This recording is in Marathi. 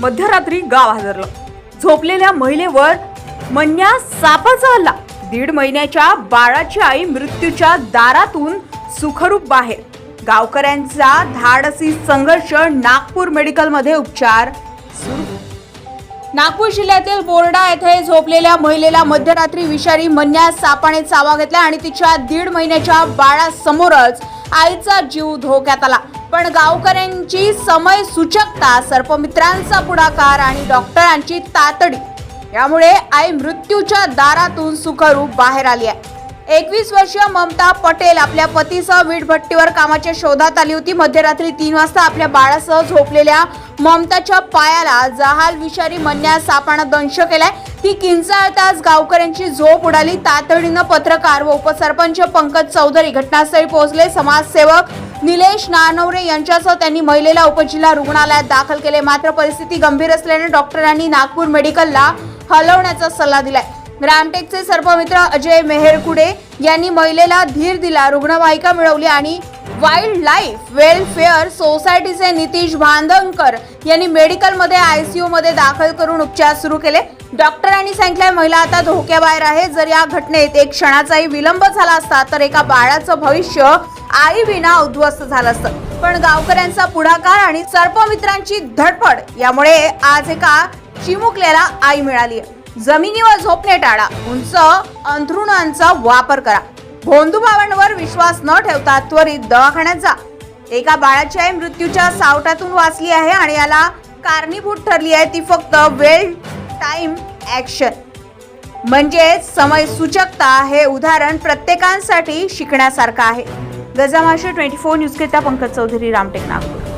मध्यरात्री गाव हादरलं झोपलेल्या महिलेवर मन्या सापाचा हल्ला. दीड महिन्याच्या बाळाची आई मृत्यूच्या दारातून सुखरूप बाहेर. गावकऱ्यांचा धाडसी संघर्ष नागपूर मेडिकलमध्ये उपचार सुरू. नागपूर जिल्ह्यातील बोर्डा येथे झोपलेल्या महिलेला मध्यरात्री विषारी मन्या सापाने चावा घेतला आणि तिच्या दीड महिन्याच्या बाळासमोरच आईचा जीव धोक्यात आला. पण गावकऱ्यांची समय सूचकता सर्पमित्रांचा पुढाकार आणि डॉक्टरांची तातडी यामुळे आई मृत्यूच्या दारातून सुखरूप बाहेर आली आहे. एकवीस वर्षीय ममता पटेल आपल्या पतीसह वीटभट्टीवर कामाच्या शोधात आली होती. मध्यरात्री तीन वाजता आपल्या बाळासह झोपलेल्या ममताच्या पायाला जहाल विषारी मन्या सापानं दंश केलाय. ती किंचाळताच गावकऱ्यांची झोप उडाली. तातडीनं पत्रकार व उपसरपंच पंकज चौधरी घटनास्थळी पोहोचले. समाजसेवक निलेश नानवरे यांच्यासह त्यांनी महिलेला उपजिल्हा रुग्णालयात दाखल केले. मात्र परिस्थिती गंभीर असल्याने डॉक्टरांनी नागपूर मेडिकलला हलवण्याचा सल्ला दिलाय. रामटेकचे सर्पमित्र अजय मेहेरकुडे यांनी महिलेला धीर दिला. रुग्णवाहिका मिळवली आणि वाईल्ड लाईफ वेलफेअर सोसायटीचे नितीश भांदंकर यांनी मेडिकलमध्ये आय सी मध्ये दाखल करून उपचार सुरू केले. डॉक्टरांनी सांगितलंय महिला आता धोक्याबाहेर आहे. जर या घटनेत एक क्षणाचाही विलंब झाला असता तर एका बाळाचं भविष्य आई विना उद्ध्वस्त झालं असतं. पण गावकऱ्यांचा पुढाकार आणि सर्पमित्रांची धडपड यामुळे आज एका चिमुकलेला आई मिळाली जमिनीवर झोपणे टाळा. उंच अंथरुणांचा वापर करा. भोंदूभावांवर विश्वास न ठेवता त्वरित दवाखान्यात जा. एका बाळाच्या आई मृत्यूच्या सावटातून वाचली आहे आणि याला कारणीभूत ठरली आहे. ती फक्त वेळ टाइम ॲक्शन. म्हणजेच समय सूचकता हे उदाहरण प्रत्येकांसाठी शिकण्यासारखं आहे. गजामाशा ट्वेंटी फोर न्यूजकरिता पंकज चौधरी रामटेक नागपूर.